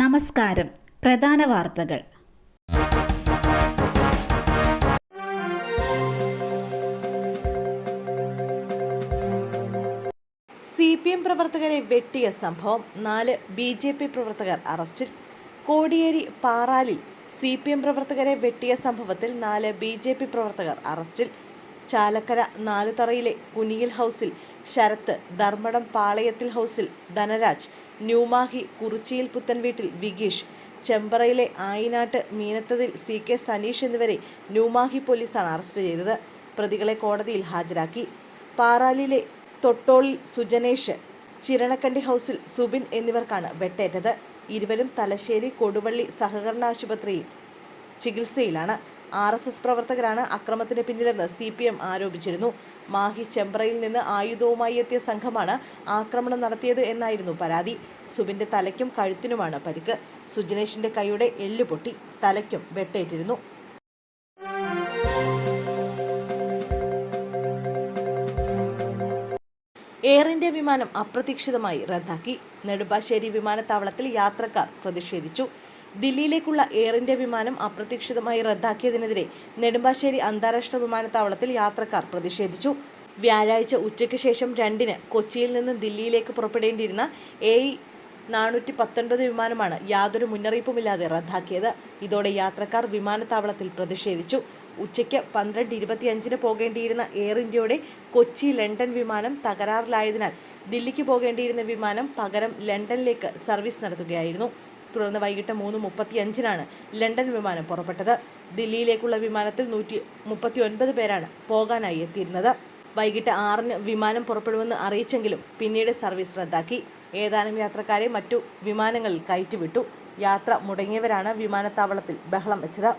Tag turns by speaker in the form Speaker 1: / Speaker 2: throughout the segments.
Speaker 1: നമസ്കാരം. പ്രധാന വാർത്തകൾ.
Speaker 2: സി പി എം പ്രവർത്തകരെ വെട്ടിയ സംഭവം നാല് ബി ജെ പി പ്രവർത്തകർ അറസ്റ്റിൽ. കോടിയേരി പാറാലിൽ സി പി എം പ്രവർത്തകരെ വെട്ടിയ സംഭവത്തിൽ നാല് ബി ജെ പി പ്രവർത്തകർ അറസ്റ്റിൽ. ചാലക്കര നാലുതറയിലെ കുനിയിൽ ഹൗസിൽ ശരത്ത് ധർമ്മടം പാളയത്തിൽ ഹൗസിൽ ധനരാജ് ന്യൂമാഹി കുറിച്ചിയിൽ പുത്തൻ വീട്ടിൽ വിഗീഷ് ചെമ്പറയിലെ ആയിനാട്ട് മീനത്തതിൽ സി കെ സനീഷ് എന്നിവരെ ന്യൂമാഹി പോലീസാണ് അറസ്റ്റ് ചെയ്തത്. പ്രതികളെ കോടതിയിൽ ഹാജരാക്കി. പാറാലിലെ തൊട്ടോളിൽ സുജനേഷ് ചിരണക്കണ്ടി ഹൗസിൽ സുബിൻ എന്നിവർക്കാണ് വെട്ടേറ്റത്. ഇരുവരും തലശ്ശേരി കൊടുവള്ളി സഹകരണ ആശുപത്രിയിൽ ചികിത്സയിലാണ്. ആർ എസ് എസ് പ്രവർത്തകരാണ് അക്രമത്തിന് പിന്നിലെന്ന് സി പി എം ആരോപിച്ചിരുന്നു. മാഹി ചെമ്പ്രയിൽ നിന്ന് ആയുധവുമായി എത്തിയ സംഘമാണ് ആക്രമണം നടത്തിയത് എന്നായിരുന്നു പരാതി. സുബിന്റെ തലയ്ക്കും കഴുത്തിനുമാണ് പരിക്ക്. സുജനേഷിന്റെ കൈയുടെ എല്ല് പൊട്ടി തലയ്ക്കും വെട്ടേറ്റിരുന്നു. എയർ ഇന്ത്യ വിമാനം അപ്രതീക്ഷിതമായി റദ്ദാക്കി. നെടുമ്പാശ്ശേരി വിമാനത്താവളത്തിൽ യാത്രക്കാർ പ്രതിഷേധിച്ചു. ദില്ലിയിലേക്കുള്ള എയർ ഇന്ത്യ വിമാനം അപ്രതീക്ഷിതമായി റദ്ദാക്കിയതിനെതിരെ നെടുമ്പാശ്ശേരി അന്താരാഷ്ട്ര വിമാനത്താവളത്തിൽ യാത്രക്കാർ പ്രതിഷേധിച്ചു. വ്യാഴാഴ്ച ഉച്ചയ്ക്ക് ശേഷം രണ്ടിന് കൊച്ചിയിൽ നിന്ന് ദില്ലിയിലേക്ക് പുറപ്പെടേണ്ടിയിരുന്ന എ നാനൂറ്റി പത്തൊൻപത് വിമാനമാണ് യാതൊരു മുന്നറിയിപ്പുമില്ലാതെ റദ്ദാക്കിയത്. ഇതോടെ യാത്രക്കാർ വിമാനത്താവളത്തിൽ പ്രതിഷേധിച്ചു. ഉച്ചയ്ക്ക് പന്ത്രണ്ട് ഇരുപത്തിയഞ്ചിന് പോകേണ്ടിയിരുന്ന എയർ ഇന്ത്യയുടെ കൊച്ചി ലണ്ടൻ വിമാനം തകരാറിലായതിനാൽ ദില്ലിക്ക് പോകേണ്ടിയിരുന്ന വിമാനം പകരം ലണ്ടനിലേക്ക് സർവീസ് നടത്തുകയായിരുന്നു. തുടർന്ന് വൈകിട്ട് മൂന്ന് മുപ്പത്തി അഞ്ചിനാണ് ലണ്ടൻ വിമാനം പുറപ്പെട്ടത്. ദില്ലിയിലേക്കുള്ള വിമാനത്തിൽ നൂറ്റി മുപ്പത്തി ഒൻപത് പേരാണ് പോകാനായി എത്തിയിരുന്നത്. വൈകിട്ട് ആറിന് വിമാനം പുറപ്പെടുമെന്ന് അറിയിച്ചെങ്കിലും പിന്നീട് സർവീസ് റദ്ദാക്കി. ഏതാനും യാത്രക്കാരെ മറ്റു വിമാനങ്ങളിൽ കയറ്റിവിട്ടു. യാത്ര മുടങ്ങിയവരാണ് വിമാനത്താവളത്തിൽ ബഹളം വെച്ചത്.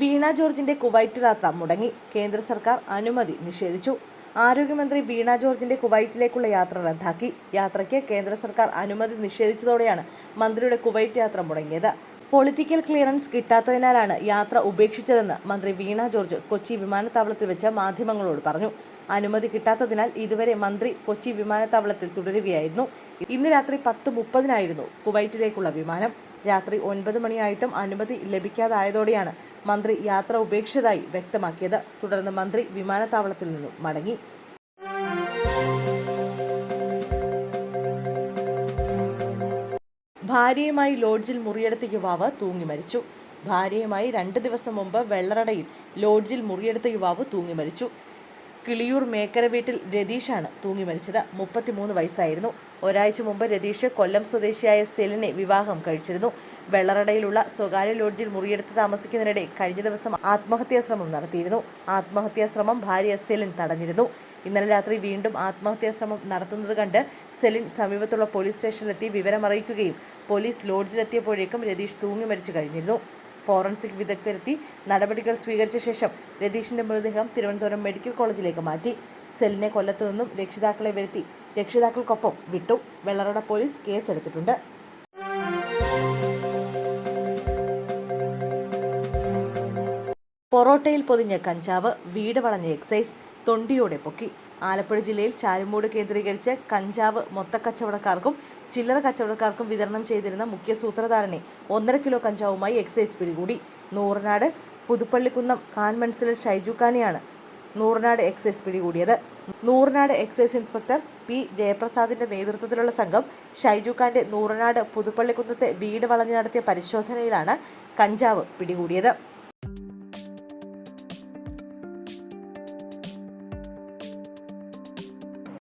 Speaker 2: വീണ ജോർജിന്റെ കുവൈറ്റ് യാത്ര മുടങ്ങി. കേന്ദ്ര സർക്കാർ അനുമതി നിഷേധിച്ചു. ആരോഗ്യമന്ത്രി വീണ ജോർജിന്റെ കുവൈറ്റിലേക്കുള്ള യാത്ര റദ്ദാക്കി. യാത്രയ്ക്ക് കേന്ദ്ര സർക്കാർ അനുമതി നിഷേധിച്ചതോടെയാണ് മന്ത്രിയുടെ കുവൈറ്റ് യാത്ര മുടങ്ങിയത്. പൊളിറ്റിക്കൽ ക്ലിയറൻസ് കിട്ടാത്തതിനാലാണ് യാത്ര ഉപേക്ഷിച്ചതെന്ന് മന്ത്രി വീണ ജോർജ് കൊച്ചി വിമാനത്താവളത്തിൽ വെച്ച് മാധ്യമങ്ങളോട് പറഞ്ഞു. അനുമതി കിട്ടാത്തതിനാൽ ഇതുവരെ മന്ത്രി കൊച്ചി വിമാനത്താവളത്തിൽ തുടരുകയായിരുന്നു. ഇന്ന് രാത്രി പത്ത് മുപ്പതിനായിരുന്നു കുവൈറ്റിലേക്കുള്ള വിമാനം. രാത്രി ഒൻപത് മണിയായിട്ടും അനുമതി ലഭിക്കാതായതോടെയാണ് മന്ത്രി യാത്ര ഉപേക്ഷിച്ചതായി വ്യക്തമാക്കിയത്. തുടർന്ന് മന്ത്രി വിമാനത്താവളത്തിൽ നിന്നും മടങ്ങി. ഭാര്യയുമായി ലോഡ്ജിൽ മുറിയെടുത്ത യുവാവ് തൂങ്ങി മരിച്ചു. ഭാര്യയുമായി രണ്ട് ദിവസം മുമ്പ് വെള്ളറടയിൽ ലോഡ്ജിൽ മുറിയെടുത്ത യുവാവ് തൂങ്ങി മരിച്ചു. കിളിയൂർ മേക്കര വീട്ടിൽ രതീഷാണ് തൂങ്ങി മരിച്ചത്. മുപ്പത്തിമൂന്ന് വയസ്സായിരുന്നു. ഒരാഴ്ച മുമ്പ് രതീഷ് കൊല്ലം സ്വദേശിയായ സെലിനെ വിവാഹം കഴിച്ചിരുന്നു. വെള്ളറടയിലുള്ള സ്വകാര്യ ലോഡ്ജിൽ മുറിയെടുത്ത് താമസിക്കുന്നതിനിടെ കഴിഞ്ഞ ദിവസം ആത്മഹത്യാ ശ്രമം നടത്തിയിരുന്നു. ആത്മഹത്യാ ശ്രമം ഭാര്യ സെലിൻ തടഞ്ഞിരുന്നു. ഇന്നലെ രാത്രി വീണ്ടും ആത്മഹത്യാ ശ്രമം നടത്തുന്നത് കണ്ട് സെലിൻ സമീപത്തുള്ള പോലീസ് സ്റ്റേഷനിലെത്തി വിവരമറിയിക്കുകയും പോലീസ് ലോഡ്ജിലെത്തിയപ്പോഴേക്കും രതീഷ് തൂങ്ങി മരിച്ചു കഴിഞ്ഞിരുന്നു. ഫോറൻസിക് വിദഗ്ധരെത്തി നടപടികൾ സ്വീകരിച്ച ശേഷം രതീഷിന്റെ മൃതദേഹം തിരുവനന്തപുരം മെഡിക്കൽ കോളേജിലേക്ക് മാറ്റി. സെല്ലിനെ കൊല്ലത്തു നിന്നും രക്ഷിതാക്കളെ വരുത്തി രക്ഷിതാക്കൾക്കൊപ്പം വിട്ടു. വെള്ളറട പോലീസ് കേസെടുത്തിട്ടുണ്ട്. പൊറോട്ടയിൽ പൊതിഞ്ഞ കഞ്ചാവ് വീട് വളഞ്ഞ എക്സൈസ് തൊണ്ടിയോടെ പൊക്കി. ആലപ്പുഴ ജില്ലയിൽ ചാരുമൂട് കേന്ദ്രീകരിച്ച് കഞ്ചാവ് മൊത്തക്കച്ചവടക്കാർക്കും ചില്ലറ കച്ചവടക്കാർക്കും വിതരണം ചെയ്തിരുന്ന മുഖ്യ സൂത്രധാരനെ ഒന്നര കിലോ കഞ്ചാവുമായി എക്സൈസ് പിടികൂടി. നൂറനാട് പുതുപ്പള്ളിക്കുന്നം കാൻമൻസിൽ ഷൈജു ഖാനെയാണ് നൂറനാട് എക്സൈസ് പിടികൂടിയത്. നൂറനാട് എക്സൈസ് ഇൻസ്പെക്ടർ പി ജയപ്രസാദിന്റെ നേതൃത്വത്തിലുള്ള സംഘം ഷൈജുഖാന്റെ നൂറനാട് പുതുപ്പള്ളിക്കുന്നത്തെ വീട് വളഞ്ഞു നടത്തിയ പരിശോധനയിലാണ് കഞ്ചാവ് പിടികൂടിയത്.